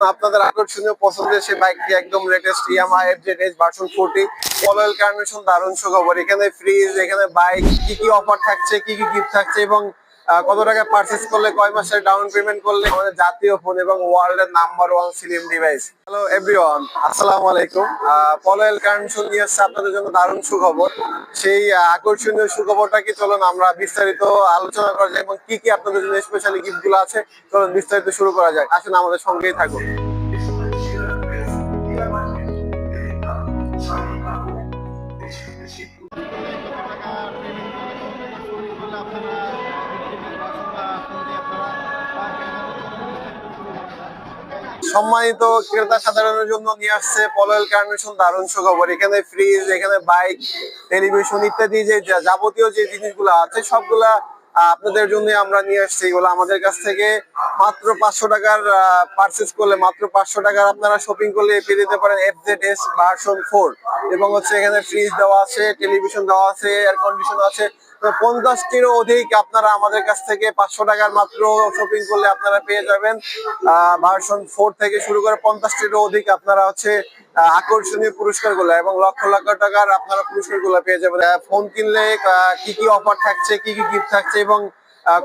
আপনাদের আকর্ষণীয় পছন্দের সেই বাইকটি একদম latest Yamaha FZ S version forty অয়েল কার্নেশন দারুণ সুখবর। এখানে ফ্রিজ এখানে বাইক কি কি অফার থাকছে, কি কি গিফট থাকছে এবং কত টাকা পারচেস করলে, কয় মাসের ডাউন পেমেন্ট করলে, আমাদের জাতীয় ফোন এবং ওয়ার্ল্ডের number one slim device hello everyone আসসালামু আলাইকুম। পলয়েল কারণ নিয়ে আসছে আপনাদের জন্য দারুণ সুখবর। সেই আকর্ষণীয় সুখবরটা কি? চলুন আমরা বিস্তারিত আলোচনা করা যায় এবং কি কি আপনাদের জন্য স্পেশালি গিফটগুলো আছে? চলুন বিস্তারিত শুরু করা যায় আসুন আমাদের সঙ্গেই থাকুন। সম্মানিত ক্রেতা সাধারণের জন্য নিয়ে আসছে পলয়েল কার্নেশন দারুণ সুখবর। এখানে ফ্রিজ এখানে বাইক টেলিভিশন ইত্যাদি যে যাবতীয় যে জিনিসগুলো আছে, সবগুলা আপনাদের জন্য আমরা নিয়ে আসছি। এগুলো আমাদের কাছ থেকে মাত্র পাঁচশো টাকার পারচেস করলে মাত্র পাঁচশো টাকার আপনারা শপিং করলে পেয়ে দিতে পারেন F Z S version four এবং হচ্ছে এখানে ফ্রিজ দেওয়া আছে টেলিভিশন দেওয়া আছে এয়ার কন্ডিশন আছে। পঞ্চাশটিরও অধিক আপনারা আমাদের কাছ থেকে পাঁচশো টাকার মাত্র শপিং করলে আপনারা পেয়ে যাবেন। ভার্সন ফোর থেকে শুরু করে পঞ্চাশটিরও অধিক আপনারা হচ্ছে আকর্ষণীয় পুরস্কারগুলো এবং লক্ষ লক্ষ টাকার আপনারা পুরস্কারগুলো পেয়ে যাবেন। ফোন কিনলে কি কি অফার থাকছে, কি কি গিফট থাকছে এবং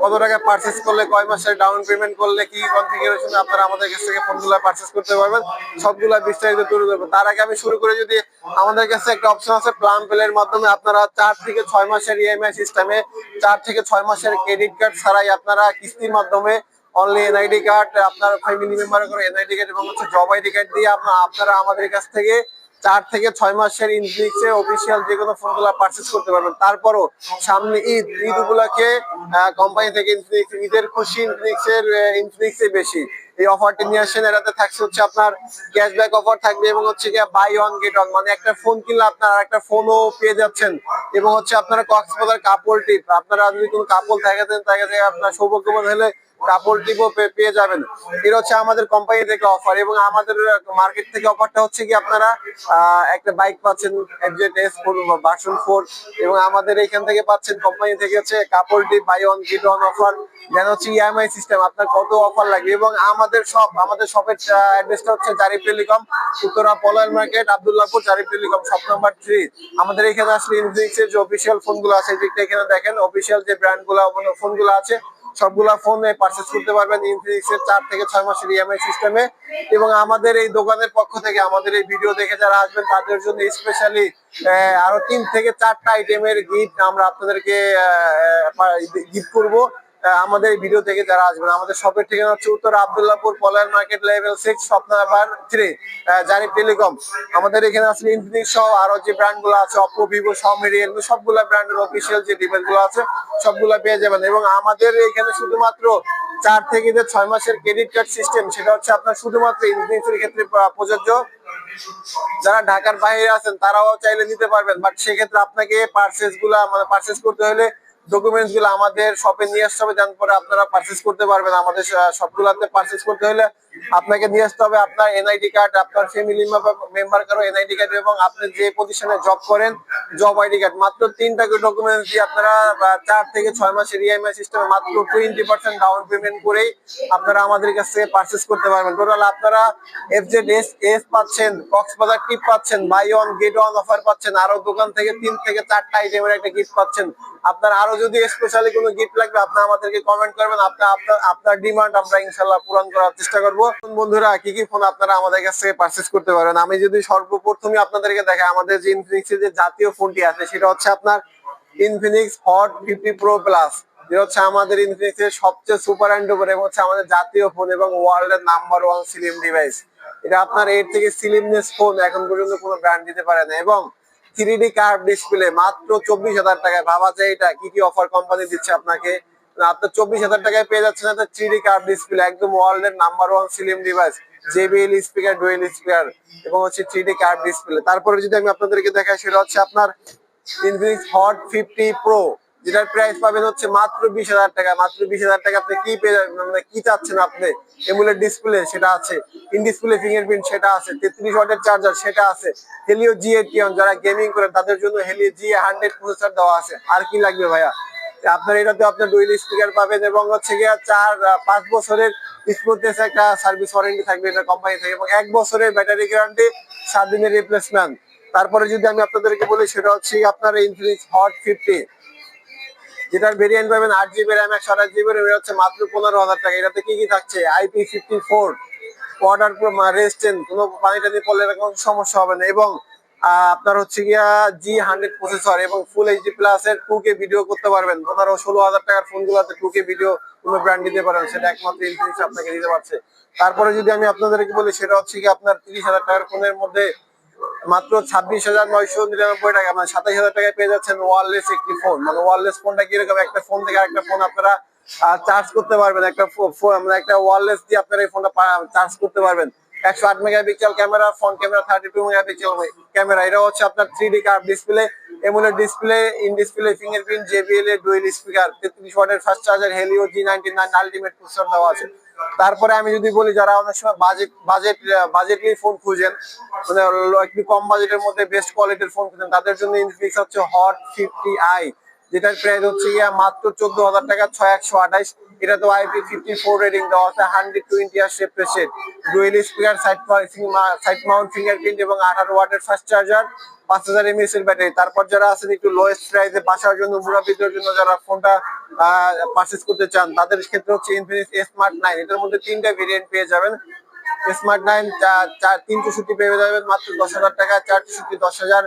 কত টাকা পারচেস করলে, কয় মাসের ডাউন পেমেন্ট করলে, কি কনফিগারেশন আপনারা আমাদের কাছ থেকে ফোনগুলো পারচেস করতে পারবেন? সবগুলা বিস্তারিত তুলে ধরবো তার আগে আমি শুরু করে যদি আমাদের কাছে একটা অপশন আছে প্লাম পেলের মাধ্যমে আপনারা চার থেকে ছয় মাসের ইএমআই সিস্টেমে চার থেকে ছয় মাসের ক্রেডিট কার্ড ছাড়াই আপনারা কিস্তির মাধ্যমে অনলি এনআইডি কার্ড আপনার ফ্যামিলি মেম্বার করে এনআইডি কার্ড এবং হচ্ছে জব আইডি কার্ড দিয়ে আপনারা আমাদের কাছ থেকে চার থেকে ছয় মাসের ইনফিনিক্স এর অফিসিয়াল যে কোনো ফোনগুলো পারচেস করতে পারবেন। তারপরও সামনে ঈদ ঈদ উপলক্ষে কোম্পানি থেকে ইনফিনিক্স ঈদের খুশি ইনফিনিক্স এর ইনফিনিক্স এ বেশি। এই অফারটি নিয়ে আসেন এটাতে থাকছে হচ্ছে আপনার ক্যাশব্যাক অফার থাকবে এবং হচ্ছে গিয়ে বাই ওয়ান গেট ওয়ান মানে একটা ফোন কিনলে আপনার একটা ফোনও পেয়ে যাচ্ছেন। এবং হচ্ছে আপনারা কক্সবাজার কাপড় টিপ আপনারা যদি কোনো কাপড় থাকে থাকে যে আপনার সৌভাগ্যবান হলে কাপড় টিপও পেয়ে যাবেন। এটা হচ্ছে আমাদের কোম্পানি থেকে অফার এবং আমাদের মার্কেট থেকে অফারটা হচ্ছে কি আপনারা একটা বাইক পাচ্ছেন FZ S four version four এবং আমাদের এখান থেকে পাচ্ছেন কোম্পানি থেকে হচ্ছে কাপড় trip buy one offer then হচ্ছে ইএমআই সিস্টেম আপনার কত অফার লাগবে। এবং আমাদের সব আমাদের শপের অ্যাড্রেসটা হচ্ছে Zarif telecom, Uttara Polar market Abdullahpur, Zarif telecom shop number three আমাদের এখানে আসলে ইনজিক্সের যে অফিসিয়াল ফোনগুলো আছে, এই দিকটা এখানে দেখেন অফিসিয়াল যে ব্র্যান্ডগুলো ফোনগুলো আছে সবগুলা ফোন পারচেস করতে পারবেন ইনফিনিক্স এর চার থেকে ছয় মাসের ইএমআই সিস্টেমে এবং আমাদের এই দোকানের পক্ষ থেকে আমাদের এই ভিডিও দেখে যারা আসবেন, তাদের জন্য স্পেশালি আরও তিন থেকে চারটা আইটেমের গিফট আমরা আপনাদেরকে গিফট করব। আমাদের ভিডিও থেকে যারা আসবেন, আমাদের শপের ঠিকানা হচ্ছে উত্তর Abdullahpur Polar market level six shop number three Zarif telecom. আমাদের এখানে আসলে ইনফিনিক্স সহ আরও যে ব্র্যান্ডগুলো আছে অপো ভিভো শাওমি রিয়েলমি সবগুলা ব্র্যান্ডের অফিসিয়াল যে ডিভাইসগুলো আছে, সবগুলা পেয়ে যাবেন। এবং আমাদের এখানে শুধুমাত্র চার থেকে যে ছয় মাসের ক্রেডিট কার্ড সিস্টেম সেটা হচ্ছে আপনার শুধুমাত্র ইনফিনিক্সের ক্ষেত্রে প্রযোজ্য। যারা ঢাকার বাইরে আছেন, তারাও চাইলে নিতে পারবেন বাট সেক্ষেত্রে আপনাকে পার্সেসগুলা মানে পার্সেস করতে হলে ডকুমেন্টসগুলো আমাদের শপে নিয়ে আসতে হবে, যার পরে আপনারা পার্সেস করতে পারবেন। আমাদের সবগুলোতে পার্সেস করতে হলে আপনাকে নিয়ে আসতে হবে আপনার এনআইডি কার্ড আপনার ফ্যামিলি মেম্বার কারও এনআইডি কার্ড এবং আপনি যে প্রতিষ্ঠানে জব করেন জব আইডি কার্ড মাত্র তিনটা ডকুমেন্টস দিয়ে আপনারা চার থেকে ছয় মাসের ইএমআই সিস্টেমে মাত্র টোয়েন্টি পার্সেন্ট ডাউন পেমেন্ট করেই আপনারা আমাদের কাছ থেকে পার্চেস করতে পারবেন। টোটাল আপনারা এফ এফজেড এস এস পাচ্ছেন, কক্সবাজার টিপ পাচ্ছেন buy one get one offer পাচ্ছেন, আরও দোকান থেকে তিন থেকে চারটা আইটেমের একটা গিফট পাচ্ছেন। আপনার আরও যদি স্পেশালি কোনো গিফট লাগবে আপনি আমাদেরকে কমেন্ট করবেন। আপনার আপনার আপনার ডিমান্ড আমরা ইনশাল্লাহ পূরণ করার চেষ্টা করব। বন্ধুরা, কি কি ফোন আপনারা আমাদের কাছ থেকে পারচেস করতে পারবেন? আমি যদি সর্বপ্রথমে আপনাদেরকে দেখাই, আমাদের যে ইনফিনিক্স যে জাতীয় ফোনটি আছে, সেটা হচ্ছে আপনার Infinix hot fifty pro plus যেটা হচ্ছে আমাদের ইনফিনিক্স এর সবচেয়ে সুপার অ্যান্ড উপরে এবং হচ্ছে আমাদের জাতীয় ফোন এবং ওয়ার্ল্ড এর নাম্বার ওয়ান সিলিম ডিভাইস এটা আপনার এর থেকে সিলিমনেস ফোন এখন পর্যন্ত কোনো ব্র্যান্ড দিতে পারে না। এবং থ্রি কার্ড ডিসপ্লে মাত্র চব্বিশ হাজার টাকায়। ভাবা যায় এটা, কি কি অফার কোম্পানি দিচ্ছে আপনাকে? আপনার চব্বিশ হাজার টাকায় পেয়ে যাচ্ছেন একটা থ্রি কার্ভ ডিসপ্লে একদম ওয়ার্ল্ড এর number one slim device JBL speaker dual speaker এবং হচ্ছে থ্রি ডি কার্ভ ডিসপ্লে তারপরে যদি আমি আপনাদেরকে দেখাই, সেটা হচ্ছে আপনার ইনফিনিক্স হট ফিফটি প্রো যেটার প্রাইস পাবেন হচ্ছে মাত্র বিশ হাজার টাকা। মাত্র বিশ হাজার টাকা আপনি কি? মানে কি চাচ্ছেন আপনি? এমুলেট ডিসপ্লে সেটা আছে ইন ডিসপ্লে ফিঙ্গারপ্রিন্ট সেটা আছে, তেত্রিশ ওয়াটের চার্জার সেটা আছে হেলিও জি এইটিয়ন যারা গেমিং করেন তাদের জন্য হেলিও জি হান্ড্রেড প্রসেসর দেওয়া আছে। আর কি লাগবে ভাইয়া? আপনার এটাতে আপনার ডুয়েল স্পিকার পাবেন এবং হচ্ছে গিয়ে চার পাঁচ বছরের স্মুথনেস একটা সার্ভিস ওয়ারেন্টি থাকবে এটা কোম্পানি থেকে এবং এক বছরের ব্যাটারি গ্যারান্টি সাত দিনের রিপ্লেসমেন্ট তারপরে যদি আমি আপনাদেরকে বলি, সেটা হচ্ছে আপনার ইনফিনিক্স হট ফিফটি যেটার ভেরিয়েন্ট পাবেন আট জিবি র্যাম একশো আঠাশ জিবি র্যাম হচ্ছে মাত্র পনেরো হাজার টাকা। এটাতে কি কি থাকছে? IP fifty four water resistant কোনো পানি টানি পড়লে এরকম সমস্যা হবে না। এবং আপনার হচ্ছে গিয়া জি হান্ড্রেড প্রসেসর এবং ফুল এইচডি প্লাস এর টু কে ভিডিও করতে পারবেন। পনেরো ষোলো হাজার টাকার ফোন গুলোতে টু কে ভিডিও কোনো ব্র্যান্ড দিতে পারেন, সেটা একমাত্র ইনফিনিক্স আপনাকে দিতে পারছে। তারপরে যদি আমি আপনাদেরকে বলি, সেটা হচ্ছে কি আপনার তিরিশ হাজার টাকার ফোনের মধ্যে মাত্র ছাব্বিশ হাজার নয়শো নিরানব্বই টাকা মানে সাতাশ হাজার টাকায় পেয়ে যাচ্ছেন ওয়ারলেস একটি ফোন মানে ওয়ারলেস ফোনটা কীরকম একটা ফোন থেকে আরেকটা ফোন আপনারা চার্জ করতে পারবেন। একটা মানে একটা ওয়ারলেস দিয়ে আপনারা এই ফোনটা চার্জ করতে পারবেন। একশো আট megapixel camera front camera thirty two megapixel camera এটা হচ্ছে আপনার three D curve display এমুলের display in display fingerprint JBL এর ডুয়েল স্পিকার তেত্রিশ ওয়াটের fast charger Helio G ninety nine ultimate processor দেওয়া আছে। তারপরে আমি যদি বলি যারা অনেক সময় বাজেট বাজেট বাজেটলি ফোন খুঁজেন মানে একটু কম বাজেটের মধ্যে বেস্ট কোয়ালিটির ফোন খুঁজেন, তাদের জন্য ইনফিনিক্স হচ্ছে হট ফিফটি আই যেটার প্রাইস হচ্ছে ইয়া মাত্র চোদ্দ হাজার টাকা, ছয় একশো আঠাইশ এটা তো আইপি ফিফটি ফোর রেটিং দেওয়া আছে হান্ড্রেড টোয়েন্টি আর শেপ set dual speaker side side mount fingerprint এবং আঠারো ওয়াটের ফাস্ট চার্জার পাঁচ হাজার এমএস এর ব্যাটারি তারপর যারা আছেন একটু লোয়েস্ট প্রাইসে বাসার জন্য মুরাবিদের জন্য যারা ফোনটা পারচেস করতে চান, তাদের ক্ষেত্রে হচ্ছে ইনফিনিক্স স্মার্ট নাইন এটার মধ্যে তিনটা ভেরিয়েন্ট পেয়ে যাবেন। স্মার্ট নাইন চার তিন চৌষট্টি পেয়ে যাবেন, মাত্র দশ হাজার টাকা চার চৌষট্টি দশ হাজার।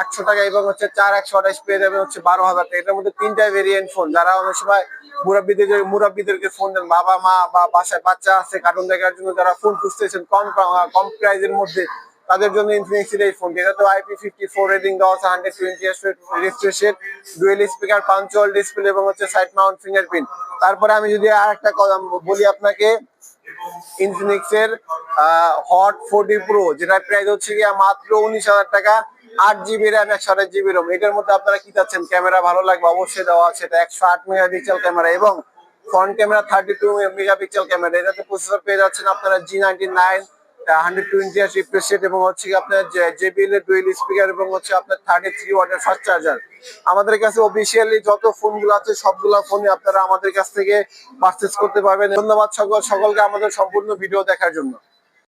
আটশো টাকা এবং হচ্ছে চার একশো আঠাশ পেয়ে যাবে হচ্ছে বারো হাজার টাকা। এটার মধ্যে তিনটা ভেরিয়েন্ট ফোন যারা অনেক সময় মুরাব্বিদের মুরাব্বিদেরকে ফোন দেন, বাবা, মা বা বাসায় বাচ্চা আছে কার্টুন দেখার জন্য যারা ফোন খুঁজতেছেন, কম কম প্রাইজের মধ্যে, তাদের জন্য ইনফিনিক্স এই ফোন এটা তো আইপি ফিফটি ফোর রেটিং দেওয়া আছে hundred twenty refresh dual speaker punch hole display এবং হচ্ছে সাইড মাউন্ট ফিঙ্গারপ্রিন্ট তারপরে আমি যদি আর একটা বলি আপনাকে ইনফিনিক্সের হট ফোর্টি প্রো যেটার প্রাইস হচ্ছে গিয়া মাত্র উনিশ হাজার টাকা। আট জিবি র্যাম একশো আঠাশ জিবি রোম এটার মধ্যে আপনারা কি চাচ্ছেন? ক্যামেরা ভালো লাগবে? অবশ্যই দেওয়া আছে। এটা একশো আট মেগাপিক্সেল ক্যামেরা এবং front camera thirty two megapixel camera. এটাতে প্রসেসর পেয়ে যাচ্ছেন আপনারা G ninety nine hundred twenty refresh এবং হচ্ছে আপনার জেবিএল এর ডুয়েল স্পিকার এবং হচ্ছে আপনার থার্টি থ্রি ওয়াটের ফাস্ট চার্জার আমাদের কাছে অফিসিয়ালি যত ফোনগুলো আছে, সবগুলো ফোনে আপনারা আমাদের কাছ থেকে পারচেস করতে পারবেন। ধন্যবাদ সকল সকলকে আমাদের সম্পূর্ণ ভিডিও দেখার জন্য।